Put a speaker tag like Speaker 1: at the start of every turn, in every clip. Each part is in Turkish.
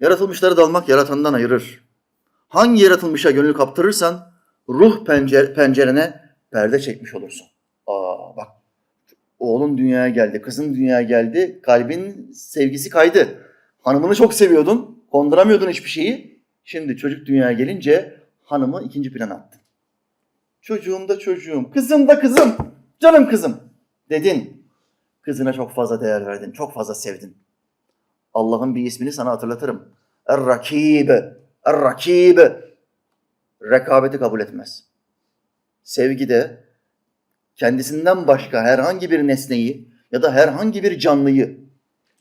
Speaker 1: Yaratılmışları dalmak yaratandan ayırır. Hangi yaratılmışa gönül kaptırırsan ruh pencer- pencerene perde çekmiş olursun. Aa bak oğlun dünyaya geldi, kızın dünyaya geldi, kalbin sevgisi kaydı. Hanımını çok seviyordun, konduramıyordun hiçbir şeyi. Şimdi çocuk dünyaya gelince hanımı ikinci plana attın. Çocuğum da çocuğum, kızım da kızım, canım kızım dedin. Kızına çok fazla değer verdin, çok fazla sevdin. Allah'ın bir ismini sana hatırlatırım. Er-Rakib, Er-Rakib. Rekabeti kabul etmez. Sevgi de kendisinden başka herhangi bir nesneyi ya da herhangi bir canlıyı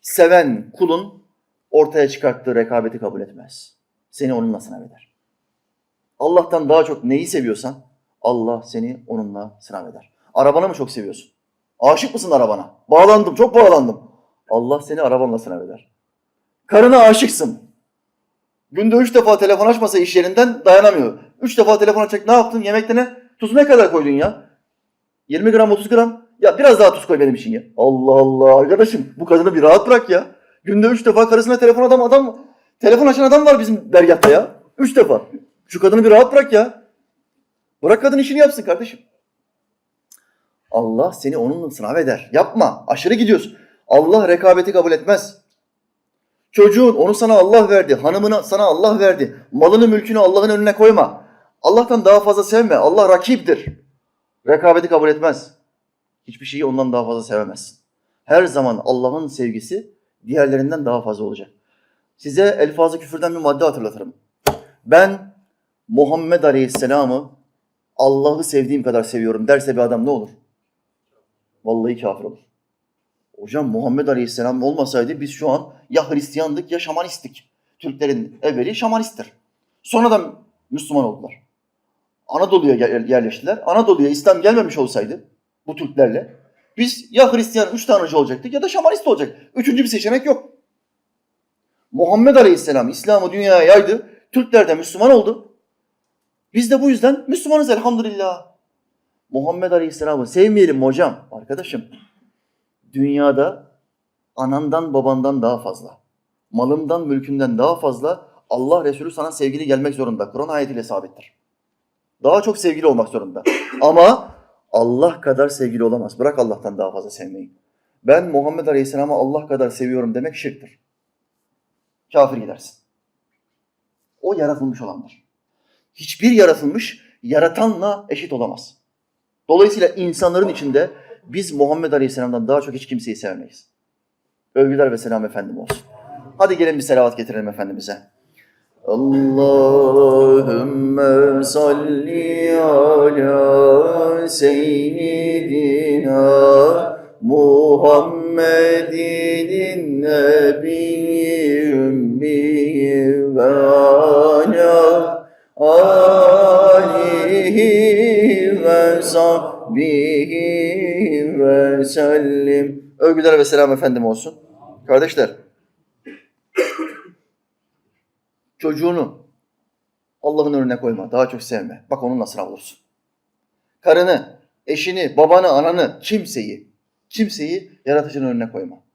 Speaker 1: seven kulun ortaya çıkarttığı rekabeti kabul etmez. Seni onunla sınav eder. Allah'tan daha çok neyi seviyorsan Allah seni onunla sınav eder. Arabanı mı çok seviyorsun? Aşık mısın arabana? Bağlandım, çok bağlandım. Allah seni arabanla sınav eder. Karına aşıksın. Günde üç defa telefon açmasa iş yerinden dayanamıyor. Üç defa telefon açacak ne yaptın? Yemekte ne? Tuzu ne kadar koydun ya? 20 gram 30 gram. Ya biraz daha tuz koy benim için ya. Allah Allah arkadaşım bu kadını bir rahat bırak ya. Günde üç defa karısına telefon adam adam telefon açan adam var bizim dergahta ya. Üç defa. Şu kadını bir rahat bırak ya. Bırak kadın işini yapsın kardeşim. Allah seni onunla sınav eder. Yapma. Aşırı gidiyorsun. Allah rekabeti kabul etmez. Çocuğun onu sana Allah verdi. Hanımını sana Allah verdi. Malını mülkünü Allah'ın önüne koyma. Allah'tan daha fazla sevme. Allah rakiptir. Rekabeti kabul etmez. Hiçbir şeyi ondan daha fazla sevemezsin. Her zaman Allah'ın sevgisi diğerlerinden daha fazla olacak. Size elfazı küfürden bir madde hatırlatırım. Ben Muhammed Aleyhisselam'ı Allah'ı sevdiğim kadar seviyorum derse bir adam ne olur? Vallahi kafir olur. Hocam Muhammed Aleyhisselam olmasaydı biz şu an ya Hristiyandık ya Şamanisttik. Türklerin evveli Şamanisttir. Sonradan Müslüman oldular. Anadolu'ya yer- yerleştiler. Anadolu'ya İslam gelmemiş olsaydı bu Türklerle biz ya Hristiyan üç tanrıcı olacaktık ya da Şamanist olacak. Üçüncü bir seçenek yok. Muhammed Aleyhisselam İslam'ı dünyaya yaydı. Türkler de Müslüman oldu. Biz de bu yüzden Müslümanız elhamdülillah. Muhammed Aleyhisselam'ı sevmeyelim hocam? Arkadaşım dünyada anandan babandan daha fazla, malından mülkünden daha fazla Allah Resulü sana sevgili gelmek zorunda. Kur'an ayetiyle sabittir. Daha çok sevgili olmak zorunda. Ama Allah kadar sevgili olamaz. Bırak Allah'tan daha fazla sevmeyi. Ben Muhammed Aleyhisselam'ı Allah kadar seviyorum demek şirktir. Kafir gidersin. O yaratılmış olandır. Hiçbir yaratılmış yaratanla eşit olamaz. Dolayısıyla insanların içinde biz Muhammed Aleyhisselam'dan daha çok hiç kimseyi sevmeyiz. Övgüler ve selam efendim olsun. Hadi gelin bir selavat getirelim Efendimiz'e. Allahümme salli ala seyyidina Muhammedin nebiyyi ümmi ve ala alihi ve sahbihi ve sellim. Övgüler ve selam efendim olsun. Kardeşler, çocuğunu Allah'ın önüne koyma, daha çok sevme. Bak onunla sınav olursun. Karını, eşini, babanı, ananı, kimseyi, kimseyi yaratıcının önüne koyma.